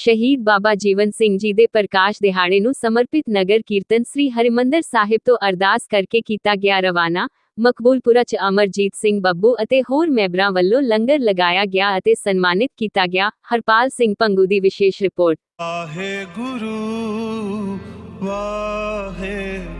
ਸ਼ਹੀਦ ਬਾਬਾ ਜੀਵਨ ਸਿੰਘ ਜੀ ਦੇ ਪ੍ਰਕਾਸ਼ ਦਿਹਾੜੇ ਨੂੰ ਸਮਰਪਿਤ ਨਗਰ ਕੀਰਤਨ ਸ੍ਰੀ ਹਰਿਮੰਦਰ ਸਾਹਿਬ ਤੋਂ ਅਰਦਾਸ ਕਰਕੇ ਕੀਤਾ ਗਿਆ ਰਵਾਨਾ, ਮਕਬੂਲਪੁਰਾ ਚ ਅਮਰਜੀਤ ਸਿੰਘ ਬੱਬੂ ਅਤੇ ਹੋਰ ਮੈਂਬਰਾਂ ਵੱਲੋਂ ਲੰਗਰ ਲਗਾਇਆ ਗਿਆ ਅਤੇ ਸਨਮਾਨਿਤ ਕੀਤਾ ਗਿਆ। ਹਰਪਾਲ ਸਿੰਘ ਪੰਗੂ ਦੀ ਵਿਸ਼ੇਸ਼ ਰਿਪੋਰਟ। ਵਾਹਿਗੁਰੂ ਵਾਹਿਗੁਰੂ।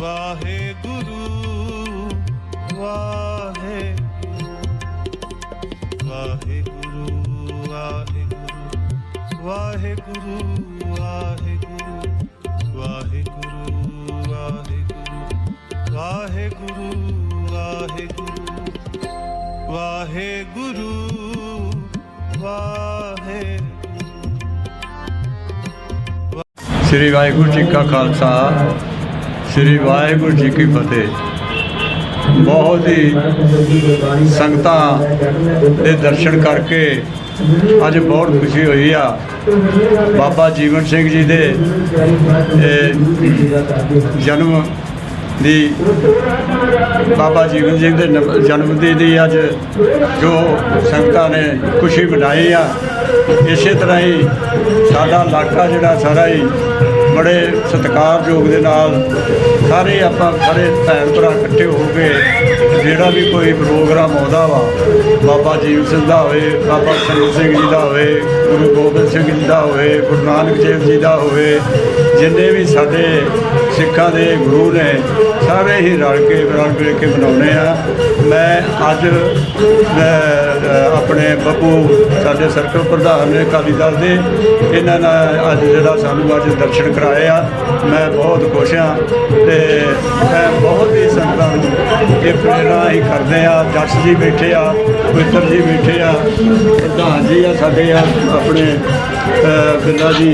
ਵਾਹਿਗੁਰੂ ਵਾਹਿਗੁਰੂ ਵਾਹਿਗੁਰੂ ਵਾਹਿਗੁਰੂ ਵਾਹਿਗੁਰੂ ਵਾਹਿਗੁਰੂ ਵਾਹਿਗੁਰੂ ਵਾਹਿਗੁਰੂ ਵਾਹਿਗੁਰੂ ਵਾਹਿਗੁਰੂ ਸ੍ਰੀ ਵਾਹਿਗੁਰੂ ਜੀ ਕਾ ਖਾਲਸਾ ਸ੍ਰੀ ਵਾਹਿਗੁਰੂ ਜੀ ਕੀ ਫਤਿਹ। ਬਹੁਤ ਹੀ ਸੰਗਤਾਂ ਦੇ ਦਰਸ਼ਨ ਕਰਕੇ ਅੱਜ ਬਹੁਤ ਖੁਸ਼ੀ ਹੋਈ ਆ। ਬਾਬਾ ਜੀਵਨ ਸਿੰਘ ਜੀ ਦੇ ਜਨਮ ਦੀ, ਬਾਬਾ ਜੀਵਨ ਸਿੰਘ ਦੇ ਨ- ਜਨਮ ਦੀ ਦੀ ਅੱਜ ਜੋ ਸੰਗਤਾਂ ਨੇ ਖੁਸ਼ੀ ਮਨਾਈ ਆ। ਇਸੇ ਤਰ੍ਹਾਂ ਹੀ ਸਾਡਾ ਇਲਾਕਾ ਜਿਹੜਾ ਸਾਰਾ ਹੀ ਬੜੇ ਸਤਿਕਾਰਯੋਗ ਦੇ ਨਾਲ ਸਾਰੇ ਆਪਾਂ ਸਾਰੇ ਭੈਣ ਭਰਾ ਇਕੱਠੇ ਹੋ ਕੇ ਜਿਹੜਾ ਵੀ ਕੋਈ ਪ੍ਰੋਗਰਾਮ ਆਉਂਦਾ ਵਾ, ਬਾਬਾ ਜੀਵ ਸਿੰਘ ਦਾ ਹੋਵੇ, ਬਾਬਾ ਸੰਤ ਸਿੰਘ ਜੀ ਦਾ ਹੋਵੇ, ਗੁਰੂ ਗੋਬਿੰਦ ਸਿੰਘ ਜੀ ਦਾ ਹੋਵੇ, ਗੁਰੂ ਨਾਨਕ ਦੇਵ ਜੀ ਦਾ ਹੋਵੇ, ਜਿੰਨੇ ਵੀ ਸਾਡੇ ਸਿੱਖਾਂ ਦੇ ਗੁਰੂ ਨੇ ਸਾਰੇ ਹੀ ਰਲ ਕੇ ਰਲ ਮਿਲ ਕੇ ਮਨਾਉਂਦੇ ਆ। ਮੈਂ ਅੱਜ ਮੈਂ, ਆਪਣੇ ਬੱਬੂ ਸਾਡੇ ਸਰਕਲ ਪ੍ਰਧਾਨ ਨੇ ਅਕਾਲੀ ਦਲ ਦੇ ਇਹਨਾਂ ਨਾਲ ਅੱਜ ਜਿਹੜਾ ਸਾਨੂੰ ਅੱਜ ਦਰਸ਼ਨ ਕਰਾਏ ਆ। ਮੈਂ ਬਹੁਤ ਖੁਸ਼ ਹਾਂ ਤੇ ਮੈਂ ਬਹੁਤ ਹੀ ਸੰਗਤਾਂ ਨੂੰ ਇਹ ਪ੍ਰੇਰਣਾ ਹੀ ਕਰਦੇ ਆ ਜੱਸ ਜੀ ਬੈਠੇ ਆ। ਮਿੱਤਰ ਜੀ ਬੈਠੇ ਆ ਪ੍ਰਧਾਨ ਜੀ ਆ ਸਾਡੇ ਆ ਆਪਣੇ ਅ, ਬਿੱਲਾ ਜੀ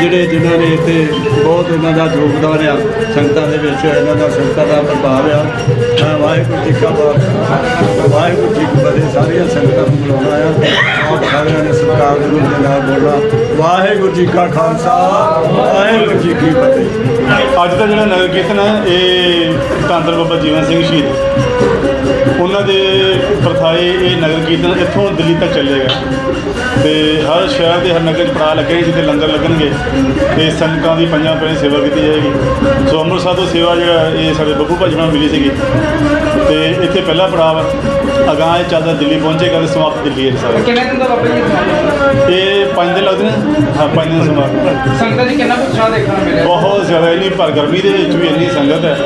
ਜਿਹੜੇ ਜਿਨ੍ਹਾਂ ਨੇ ਇੱਥੇ ਬਹੁਤ ਇਹਨਾਂ ਦਾ ਯੋਗਦਾਨ ਆ ਸੰਗਤਾਂ ਦੇ ਵਿੱਚ ਇਹਨਾਂ ਦਾ ਸੰਗਤਾਂ ਦਾ ਪ੍ਰਭਾਵ ਆ। ਮੈਂ ਵਾਹਿਗੁਰੂ ਜੀ ਕਾ ਖਾਲਸਾ ਵਾਹਿਗੁਰੂ ਜੀ ਕੀ ਫਤਿਹ ਸਾਰੀਆਂ ਸੰਗਤਾਂ ਨੂੰ ਬੁਲਾਉਣਾ ਆ। ਆਪ ਸਾਰਿਆਂ ਨੇ ਸਰਕਾਰ ਦੇ ਰੂਪ ਨਾਲ ਬੋਲਣਾ। ਵਾਹਿਗੁਰੂ ਜੀ ਕਾ ਖਾਲਸਾ ਵਾਹਿਗੁਰੂ ਜੀ ਕੀ ਫਤਿਹ। ਅੱਜ ਦਾ ਜਿਹੜਾ ਨਗਰ ਕੀਰਤਨ ਹੈ ਇਹ ਧੰਦਰ ਬਾਬਾ ਜੀਵਨ ਸਿੰਘ ਸ਼ਹੀਦ। ਉਹਨਾਂ ਦੇ ਪ੍ਰਥਾਏ ਇਹ ਨਗਰ ਕੀਰਤਨ ਇੱਥੋਂ ਦਿੱਲੀ ਤੱਕ ਚੱਲੇਗਾ ਤੇ ਹਰ ਸ਼ਹਿਰ ਦੇ ਹਰ ਨਗਰ 'ਚ ਪੜਾ ਲੱਗੇ ਜਿੱਥੇ ਲੰਗਰ ਲੱਗਣਗੇ। ਤੇ ਸੰਗਤਾਂ ਦੀ ਪੰਜਾਂ ਪੈਣੇ ਸੇਵਾ ਕੀਤੀ ਜਾਏਗੀ। ਸੋ ਅੰਮ੍ਰਿਤਸਰ ਤੋਂ ਸੇਵਾ ਜਿਹੜਾ ਇਹ ਸਾਡੇ ਬੱਬੂ ਭਾਜੀ ਨੂੰ ਮਿਲੀ ਸੀਗੀ। ਤੇ ਇੱਥੇ ਪਹਿਲਾ ਪੜਾਅ ਵਾ। ਅਗਾਂਹ ਇਹ ਚੱਲਦਾ ਦਿੱਲੀ ਪਹੁੰਚੇਗਾ ਤੇ ਸਮਾਪਤ ਦਿੱਲੀ ਹੈ ਸਾਰਾ। ਕਿੰਨੇ ਦਿਨ ਦਾ ਬਾਬਾ ਜੀ? ਇਹ ਪੰਜ ਦਿਨ ਲੱਗਦੇ ਨੇ। ਹਾਂ ਪੰਜ ਦਿਨ ਸਮਾਪਤ। ਸੰਗਤਾਂ ਜੀ ਕਿੰਨਾ ਕੁ ਉਤਸ਼ਾਹ ਦੇਖਣ ਨੂੰ ਮਿਲਿਆ? ਬਹੁਤ ਜ਼ਿਆਦਾ ਇੰਨੀ ਪਰ ਗਰਮੀ ਦੇ ਵਿੱਚ ਵੀ ਇੰਨੀ ਸੰਗਤ ਹੈ।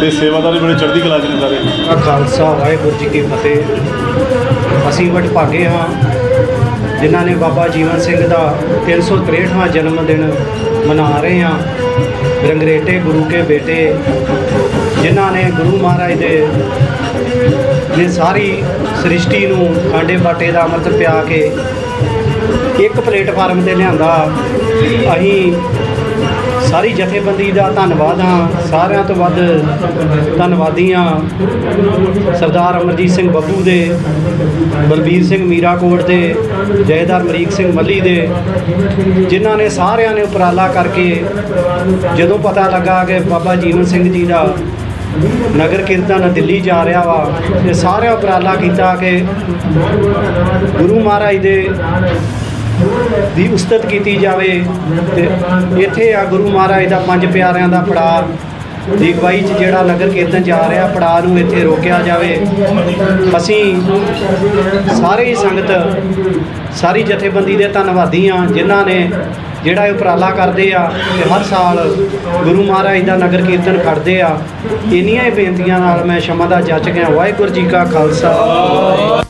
ਤੇ ਸੇਵਾਦਾਰ ਵੀ ਬੜੇ ਚੜ੍ਹਦੀ ਕਲਾ 'ਚ ਨੇ ਸਾਰੇ। ਖਾਲਸਾ। ਵਾਹਿਗੁਰੂ ਜੀ ਕੀ ਫਤਿਹ। ਅਸੀਂ ਵਡਭਾਗੇ ਹਾਂ, ਜਿਨ੍ਹਾਂ ਨੇ ਬਾਬਾ ਜੀਵਨ ਸਿੰਘ ਦਾ 363ਵਾਂ ਜਨਮ ਦਿਨ ਮਨਾ ਰਹੇ ਹਾਂ। ਰੰਗਰੇਟੇ ਗੁਰੂ ਕੇ ਬੇਟੇ, ਜਿਨ੍ਹਾਂ ਨੇ ਗੁਰੂ ਮਹਾਰਾਜ ਦੇ ਨੇ ਸਾਰੀ ਸ੍ਰਿਸ਼ਟੀ ਨੂੰ ਖਾਂਡੇ ਬਾਟੇ ਦਾ ਅੰਮ੍ਰਿਤ ਪਿਆ ਕੇ ਇੱਕ ਪਲੇਟਫਾਰਮ ਤੇ ਲਿਆਂਦਾ। ਅਸੀਂ ਸਾਰੀ ਜਥੇਬੰਦੀ ਦਾ ਧੰਨਵਾਦ ਹਾਂ। ਸਾਰਿਆਂ ਤੋਂ ਵੱਧ ਧੰਨਵਾਦੀ ਹਾਂ ਸਰਦਾਰ ਅਮਰਜੀਤ ਸਿੰਘ ਬੱਬੂ ਦੇ, ਬਲਬੀਰ ਸਿੰਘ ਮੀਰਾਕੋਟ ਦੇ, ਜੈਦਾਰ ਮਰੀਕ ਸਿੰਘ ਮੱਲੀ ਦੇ, ਜਿਨ੍ਹਾਂ ਨੇ ਸਾਰਿਆਂ ਨੇ ਉਪਰਾਲਾ ਕਰਕੇ ਜਦੋਂ ਪਤਾ ਲੱਗਾ ਕਿ ਬਾਬਾ ਜੀਵਨ ਸਿੰਘ ਜੀ ਦਾ ਨਗਰ ਕੀਰਤਨ ਦਿੱਲੀ ਜਾ ਰਿਹਾ ਵਾ, ਤੇ ਸਾਰਿਆਂ ਉਪਰਾਲਾ ਕੀਤਾ ਕਿ ਗੁਰੂ ਮਹਾਰਾਜ ਦੇ ਦੀ ਉਸਤਤ ਕੀਤੀ ਜਾਵੇ ਤੇ ਇੱਥੇ ਆ ਗੁਰੂ ਮਹਾਰਾਜ ਦਾ ਪੰਜ ਪਿਆਰਿਆਂ ਦਾ ਪੜਾਅ ਦੀ ਅਗਵਾਈ 'ਚ ਜਿਹੜਾ ਨਗਰ ਕੀਰਤਨ ਜਾ ਰਿਹਾ ਪੜਾਅ ਨੂੰ ਇੱਥੇ ਰੋਕਿਆ ਜਾਵੇ। ਅਸੀਂ ਸਾਰੇ ਹੀ ਸੰਗਤ, ਸਾਰੀ ਜਥੇਬੰਦੀ ਦੇ ਧੰਨਵਾਦੀ ਆ ਜਿਨ੍ਹਾਂ ਨੇ ਜਿਹੜਾ ਇਹ ਉਪਰਾਲਾ ਕਰਦੇ ਆ ਤੇ ਹਰ ਸਾਲ ਗੁਰੂ ਮਹਾਰਾਜ ਦਾ ਨਗਰ ਕੀਰਤਨ ਕਰਦੇ ਆ। ਇੰਨੀਆਂ ਹੀ ਬੇਨਤੀਆਂ ਨਾਲ ਮੈਂ ਸ਼ਮਾ ਦਾ ਜੱਜ ਗਿਆ। ਵਾਹਿਗੁਰੂ ਜੀ ਕਾ ਖਾਲਸਾ।